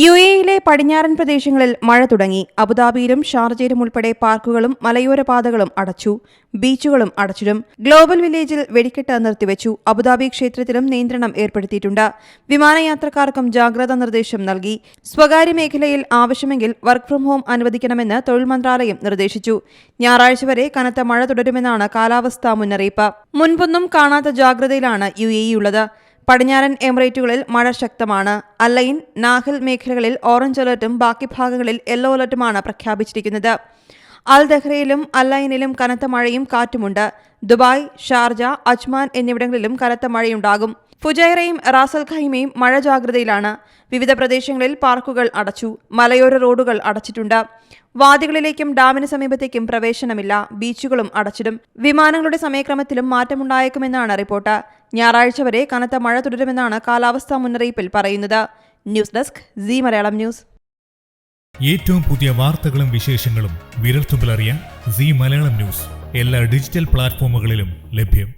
U എയിലെ പടിഞ്ഞാറൻ പ്രദേശങ്ങളിൽ മഴ തുടങ്ങി. അബുദാബിയിലും ഷാർജയിലും ഉൾപ്പെടെ പാർക്കുകളും മലയോര പാതകളും അടച്ചു. ബീച്ചുകളും അടച്ചിടും. ഗ്ലോബൽ വില്ലേജിൽ വെടിക്കെട്ട് നിർത്തിവെച്ചു. അബുദാബി ക്ഷേത്രത്തിലും നിയന്ത്രണം ഏർപ്പെടുത്തിയിട്ടുണ്ട്. വിമാനയാത്രക്കാർക്കും ജാഗ്രതാ നിർദ്ദേശം നൽകി. സ്വകാര്യ മേഖലയിൽ ആവശ്യമെങ്കിൽ വർക്ക് ഫ്രം ഹോം അനുവദിക്കണമെന്ന് തൊഴിൽ മന്ത്രാലയം നിർദ്ദേശിച്ചു. ഞായറാഴ്ച വരെ കനത്ത മഴ തുടരുമെന്നാണ് കാലാവസ്ഥാ മുന്നറിയിപ്പ്. മുൻപൊന്നും കാണാത്ത ജാഗ്രതയിലാണ് യു എ ഉള്ളത്. പടിഞ്ഞാറൻ എമിറേറ്റുകളിൽ മഴ ശക്തമാണ്. അല്ലൈൻ നാഹൽ മേഖലകളിൽ ഓറഞ്ച് അലർട്ടും ബാക്കി ഭാഗങ്ങളിൽ യെല്ലോ അലർട്ടുമാണ് പ്രഖ്യാപിച്ചിരിക്കുന്നത്. അൽ ദഹ്റയിലും അല്ലൈനിലും കനത്ത മഴയും കാറ്റുമുണ്ട്. ദുബായ് ഷാർജ അജ്മാൻ എന്നിവിടങ്ങളിലും കനത്ത മഴയുണ്ടാകും. ഫുജൈറയും റാസൽ ഖൈമയും മഴ ജാഗ്രതയിലാണ്. വിവിധ പ്രദേശങ്ങളിൽ പാർക്കുകൾ അടച്ചു. മലയോര റോഡുകൾ അടച്ചിട്ടുണ്ട്. വാദികളിലേക്കും ഡാമിന് സമീപത്തേക്കും പ്രവേശനമില്ല. ബീച്ചുകളും അടച്ചിടും. വിമാനങ്ങളുടെ സമയക്രമത്തിലും മാറ്റമുണ്ടായേക്കുമെന്നാണ് റിപ്പോർട്ട്. ഞായറാഴ്ച വരെ കനത്ത മഴ തുടരുമെന്നാണ് കാലാവസ്ഥാ മുന്നറിയിപ്പിൽ പറയുന്നത്. News desk Zee Malayalam news. ഏറ്റവും പുതിയ വാർത്തകളും വിശേഷങ്ങളും വിരൽത്തുമ്പിലറിയാൻ സി മലയാളം ന്യൂസ്. എല്ലാ ഡിജിറ്റൽ പ്ലാറ്റ്ഫോമുകളിലും ലഭ്യം.